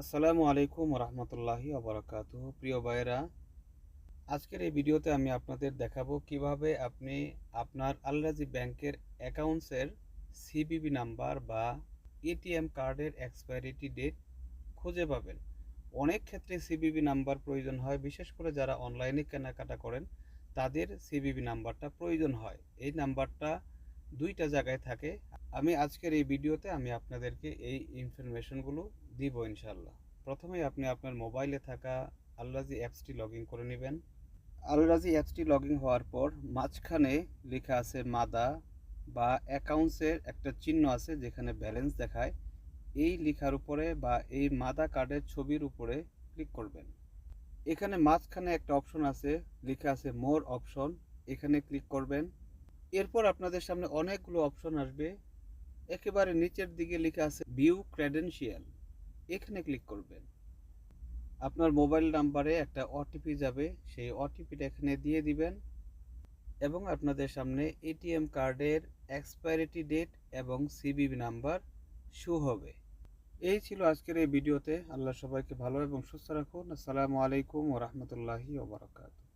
আসসালামু আলাইকুম রহমতুল্লাহি আবরাকাত প্রিয় ভাইয়েরা, আজকের এই ভিডিওতে আমি আপনাদের দেখাবো কীভাবে আপনি আপনার আলরাজি ব্যাংকের অ্যাকাউন্টসের সিবিবি নাম্বার বা এটিএম কার্ডের এক্সপায়ারিটি ডেট খুঁজে পাবেন। অনেক ক্ষেত্রে সিবিবি নাম্বার প্রয়োজন হয়, বিশেষ করে যারা অনলাইনে কেনাকাটা করেন, তাদের সিবিবি নাম্বারটা প্রয়োজন হয়। এই নাম্বারটা দুইটা জায়গায় থাকে। আমি আজকের এই ভিডিওতে আমি আপনাদেরকে এই ইনফরমেশনগুলো দিব ইনশাল্লাহ প্রথমে আপনি আপনার মোবাইলে থাকা আলরাজি অ্যাপসটি লগ ইন করে নেবেন। আলরাজি অ্যাপসটি লগ হওয়ার পর মাঝখানে লেখা আছে মাদা বা অ্যাকাউন্টসের একটা চিহ্ন আছে যেখানে ব্যালেন্স দেখায়। এই লেখার উপরে বা এই মাদা কার্ডের ছবির উপরে ক্লিক করবেন। এখানে মাঝখানে একটা অপশন আছে, লেখা আছে মোর অপশন এখানে ক্লিক করবেন। এরপর আপনাদের সামনে অনেকগুলো অপশন আসবে। একেবারে নিচের দিকে লেখা আছে ভিউ ক্রেডেনশিয়াল এখানে ক্লিক করবেন। আপনার মোবাইল নাম্বারে একটা ওটিপি যাবে, সেই ওটিপিটা এখানে দিয়ে দিবেন এবং আপনাদের সামনে এটিএম কার্ডের এক্সপায়ারিটি ডেট এবং সিবিবি নাম্বার শো হবে। এই ছিল আজকের এই ভিডিওতে। আল্লাহ সবাইকে ভালো এবং সুস্থ রাখুন। আসসালামু আলাইকুম ও রহমতুল্লাহি ওবরাকাতু